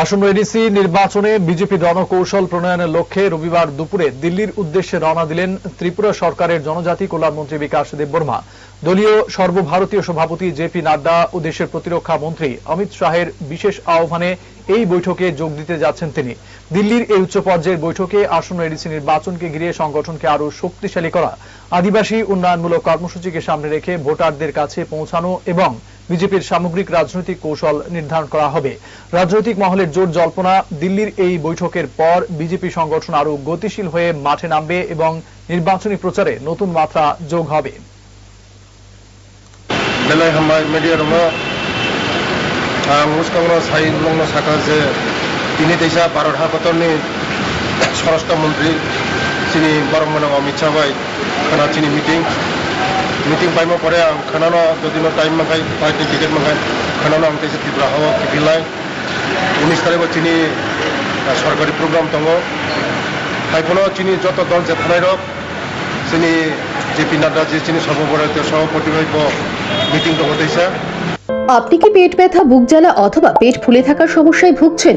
আসন্ন এডিসি নির্বাচনে বিজেপি রণকৌশল প্রণয়নের লক্ষ্যে রবিবার দুপুরে দিল্লির উদ্দেশ্যে রওনা দিলেন ত্রিপুরা সরকারের জনজাতি কল্যাণ মন্ত্রী বিকাশ দেববর্মা। দলীয় সর্বভারতীয় সভাপতি জেপি নাড্ডা ও দেশের প্রতিরক্ষা মন্ত্রী অমিত শাহের বিশেষ আহ্বানে এই বৈঠকে যোগ দিতে যাচ্ছেন তিনি। দিল্লির এই উচ্চ পর্যায়ের বৈঠকে আসন্ন এডিসি নির্বাচনকে ঘিরে সংগঠনকে আরও শক্তিশালী করা, আদিবাসী উন্নয়নমূলক কর্মসূচিকে সামনে রেখে ভোটারদের কাছে পৌঁছানো এবং বিজেপির সামগ্রিক রাজনৈতিক কৌশল নির্ধারণ করা হবে। রাজনৈতিক মহলের জোর জল্পনা, দিল্লির এই বৈঠকের পর বিজেপি সংগঠন আরও গতিশীল হয়ে মাঠে নামবে এবং নির্বাচনী প্রচারে নতুন মাত্রা যোগ হবে। তিনি দেশা ভারত হাকতনি স্বরাষ্ট্রমন্ত্রী চিনি বরমন অমিত শাহ ভাই চিনি মিটিং পাইমো পরে আं খানানো যদিনো টাইম মাখাই পাইটি টিকেট মাখাই খানানো আं তেসে ত্রিপুরা হাওয়া কিফিলাই উনিশ তারিখে চিনি সরকারি প্রোগ্রাম দङ তাইফোনো চিনি যত দল জেথানাই রক চিনি জেপি নাড্ডা যে চিনি সর্বভারতীয় সভাপতি ভাইব মিটিং দङ তেইসা আপনি কি পেট ব্যথা, বুক জ্বালা অথবা পেট ফুলে থাকার সমস্যায় ভুগছেন?